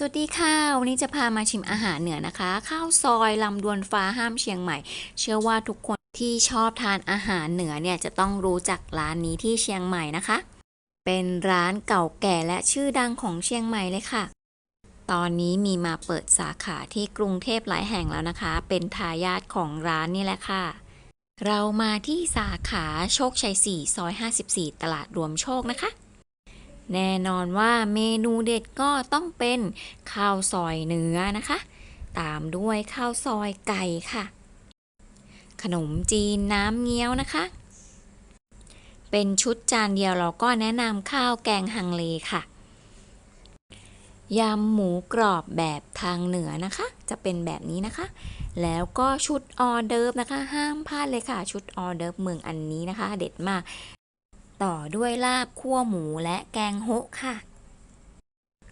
สวัสดีค่ะ วันนี้จะพามาชิมอาหารเหนือนะคะ ข้าวซอยลำดวนฟ้าห้ามเชียงใหม่ เชื่อว่าทุกคนที่ชอบทานอาหารเหนือเนี่ยจะต้องรู้จักร้านนี้ที่เชียงใหม่นะคะ เป็นร้านเก่าแก่และชื่อดังของเชียงใหม่เลยค่ะ ตอนนี้มีมาเปิดสาขาที่กรุงเทพหลายแห่งแล้วนะคะ เป็นทายาทของร้านนี่แหละค่ะ เรามาที่สาขาโชคชัย 4 ซอย 54 ตลาดรวมโชคนะคะ แน่นอนว่าเมนูเด็ดก็ต้องเป็นข้าวซอยเนื้อนะคะ ตามด้วยข้าวซอยไก่ค่ะขนมจีนน้ำเงี้ยวนะคะ เป็นชุดจานเดียวเราก็แนะนำข้าวแกงฮังเลค่ะ ยำหมูกรอบแบบทางเหนือนะคะ จะเป็นแบบนี้นะคะ แล้วก็ชุดออเดิร์ฟนะคะ ห้ามพลาดเลยค่ะ ชุดออเดิร์ฟเมืองอันนี้นะคะ เด็ดมาก ต่อด้วยลาบคั่วหมูและแกงโฮะค่ะ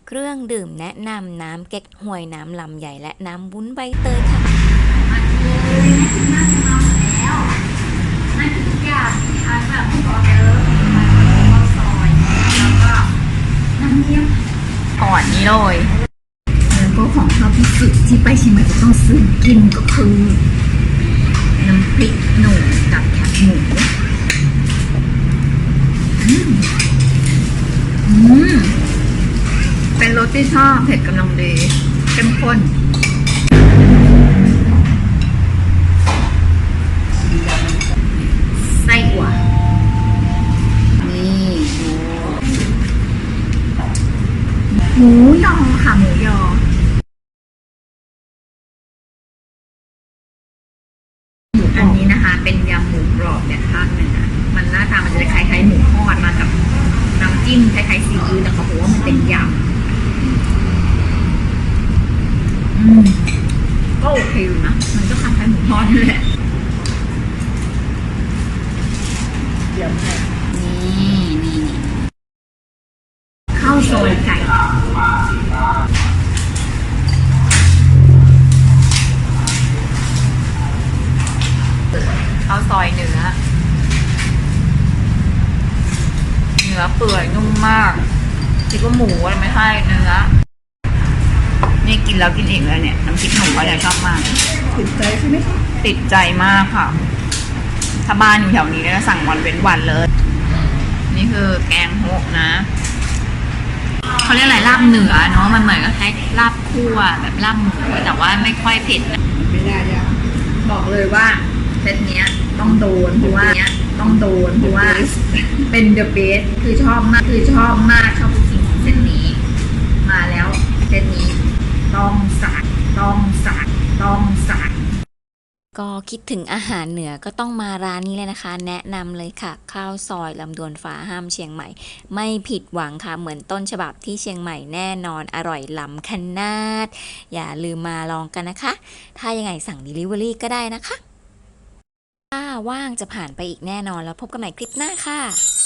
เครื่องดื่มแนะนำน้ำเก๊กฮวยน้ำลำใหญ่และน้ำวุ้นใบเตยค่ะ นั่นคือทุกอย่างทั้งแบบพวกออเดอร์ข้าวซอยแล้วก็น้ำเงี้ยว ก่อยแล้วก็ของชอบที่สุดที่ไปเชียงใหม่จะต้องซื้อกินก็คือ น้ำพริกหนุ่มกับแคบหมูอืมอืมเป็นรสที่ชอบเผ็ดกำลังดีเข้มข้น หมูยอค่ะหมูยอ อันนี้นะคะ เป็นยำหมูกรอบเนี่ยภาคเหนือมันหน้าตามันจะคล้ายๆหมูทอดมากับน้ำจิ้มคล้ายๆซีอิ๊วแต่เขาบอกว่ามันเป็นยำอืมก็โอเคอยู่นะ มันก็คล้ายๆหมูทอดนั่นแหละนี่นี่นี่ข้าวซอยไก่ ข้าวซอยเนื้อ เนื้อเปื่อยนุ่มมากคิดว่าหมูอะไรไม่ใช่เนื้อ นี่กินแล้วกินอีกเลยเนี่ยน้ำพริกหนุ่มอะไรชอบมาก ติดใจใช่ไหมคะติดใจมากค่ะ ถ้าบ้านอยู่แถวนี้เนี่ยสั่งวันเว้นวันเลย นี่คือแกงโฮะนะเขาเรียกอะไรลาบเหนือเนาะมันเหมือนกับคล้ายลาบคั่วแบบลาบหมูแต่ว่าไม่ค่อยเผ็ดนะไม่ได้ยากบอกเลยว่าเซตเนี้ยต้องโดนเพราะว่าเนี้ย ต้องโดนเพราะว่าเป็นเดอะเบสคือชอบมากคือชอบมากชอบทุกสิ่งของเซตนี้ มาแล้วเซตนี้ต้องสั่งต้องสั่งต้องสั่งก็คิดถึงอาหารเหนือก็ต้องมาร้านนี้เลยนะคะ แนะนำเลยค่ะ ข้าวซอยลำดวนฟ้าห้ามเชียงใหม่ ไม่ผิดหวังค่ะ เหมือนต้นฉบับที่เชียงใหม่แน่นอนอร่อยล้ำขนาด อย่าลืมมาลองกันนะคะ ถ้ายังไงสั่ง Delivery ก็ได้นะคะ ว่างจะผ่านไปอีกแน่นอนแล้วพบกันใหม่คลิปหน้าค่ะ